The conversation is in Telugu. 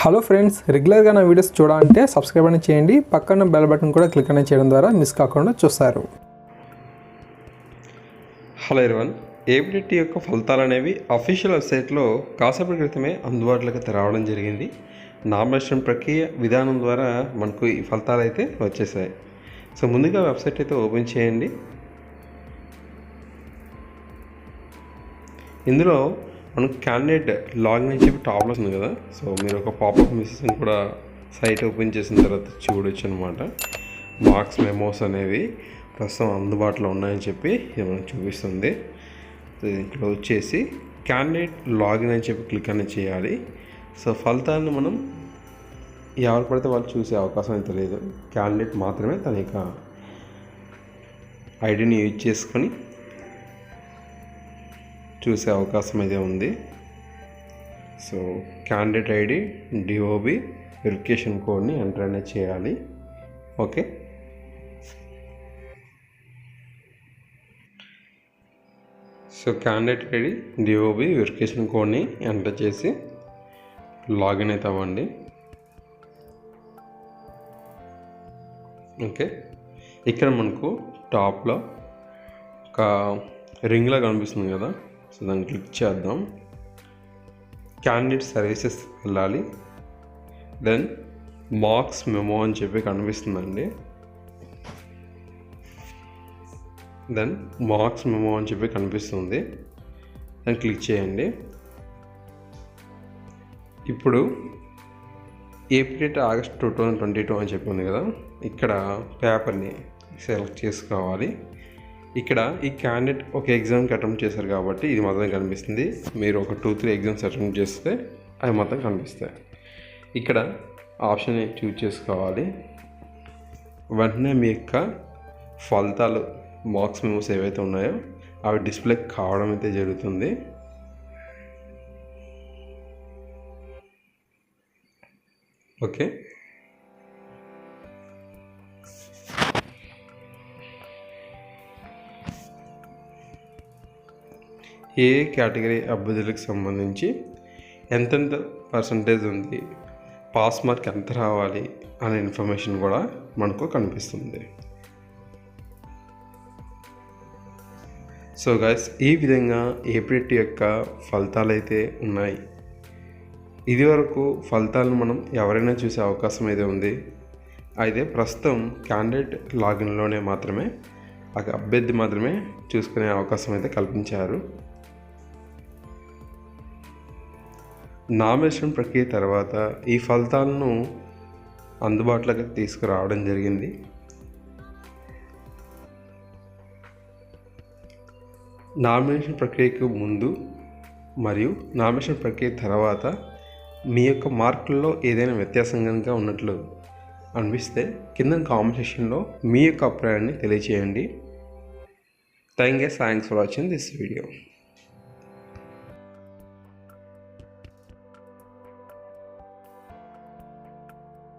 హలో ఫ్రెండ్స్ రెగ్యులర్గా నా వీడియోస్ చూడాలంటే సబ్స్క్రైబ్ అని చేయండి. పక్కన బెల్ బటన్ కూడా క్లిక్ అనేది చేయడం ద్వారా మిస్ కాకుండా చూస్తారు. హలో ఇర్వన్ ఏబిడిటీ యొక్క ఫలితాలు అనేవి అఫీషియల్ వెబ్సైట్లో కాసేపటి క్రితమే అందుబాటులోకి రావడం జరిగింది. నామినేషన్ ప్రక్రియ విధానం ద్వారా మనకు ఈ ఫలితాలు అయితే వచ్చేసాయి. సో ముందుగా వెబ్సైట్ అయితే ఓపెన్ చేయండి. ఇందులో మనకు క్యాండిడేట్ లాగిన్ అని చెప్పి టాప్లో వస్తుంది కదా సో మీరు ఒక పాపప్ మెసేజ్ని కూడా సైట్ ఓపెన్ చేసిన తర్వాత చూడొచ్చు అనమాట మార్క్స్ మెమోస్ అనేవి ప్రస్తుతం అందుబాటులో ఉన్నాయని చెప్పి ఇది మనకు చూపిస్తుంది. సో వచ్చేసి క్లోజ్ చేసి క్యాండిడేట్ లాగిన్ అని చెప్పి క్లిక్ అనేది చేయాలి. సో ఫలితాలను మనం ఎవరు పడితే వాళ్ళు చూసే అవకాశం అయితే లేదు. క్యాండిడేట్ మాత్రమే తన యొక్క ఐడిని యూజ్ చేసుకొని చూసే అవకాశం అయితే ఉంది. So candidate ID DOB verification కోడ్ని ఎంటర్ అనేది చేయాలి. Okay? So candidate ID DOB verification కోడ్ని ఎంటర్ చేసి లాగిన్ అయితే అవ్వండి. ఓకే? ఇక్కడ మనకు టాప్లో ఒక రింగ్లా కనిపిస్తుంది కదా? సో దాన్ని క్లిక్ చేద్దాం. క్యాండిడేట్ సర్వీసెస్ వెళ్ళాలి. దెన్ మార్క్స్ మెమో అని చెప్పి కనిపిస్తుందండి. దెన్ మార్క్స్ మెమో అని చెప్పి కనిపిస్తుంది. దాన్ని క్లిక్ చేయండి. ఇప్పుడు April August two thousand twenty two అని చెప్పి ఉంది కదా. ఇక్కడ పేపర్ని సెలెక్ట్ చేసుకోవాలి. ఇక్కడ ఈ క్యాండిడేట్ ఒక ఎగ్జామ్కి అటెంప్ట్ చేశారు కాబట్టి ఇది మాత్రం కనిపిస్తుంది. మీరు ఒక టూ త్రీ ఎగ్జామ్స్ అటెంప్ట్ చేస్తే అవి మాత్రం కనిపిస్తాయి. ఇక్కడ ఆప్షన్ చూజ్ చేసుకోవాలి. వెంటనే మీ యొక్క ఫలితాలు మార్క్స్ మెమోస్ ఏవైతే ఉన్నాయో అవి డిస్ప్లే కావడం అయితే జరుగుతుంది. ఓకే? ఏ కేటగిరీ అభ్యర్థులకు సంబంధించి ఎంతెంత పర్సంటేజ్ ఉంది పాస్ మార్క్ ఎంత రావాలి అనే ఇన్ఫర్మేషన్ కూడా మనకు కనిపిస్తుంది. సో గైస్ ఈ విధంగా ఏప్రిట్ యొక్క ఫలితాలు అయితే ఉన్నాయి. ఇదివరకు ఫలితాలను మనం ఎవరైనా చూసే అవకాశం అయితే ఉంది అయితే ప్రస్తుతం క్యాండిడేట్ లాగిన్లోనే మాత్రమే ఆ అభ్యర్థి మాత్రమే చూసుకునే అవకాశం అయితే కల్పించారు. నామినేషన్ ప్రక్రియ తర్వాత ఈ ఫలితాలను అందుబాటులోకి తీసుకురావడం జరిగింది. నామినేషన్ ప్రక్రియకు ముందు మరియు నామినేషన్ ప్రక్రియ తర్వాత మీ యొక్క మార్కుల్లో ఏదైనా వ్యత్యాసం కనుక ఉన్నట్లు అనిపిస్తే కింద కామెంట్ సెక్షన్లో మీ యొక్క అభిప్రాయాన్ని తెలియచేయండి. Thank you thanks for watching this video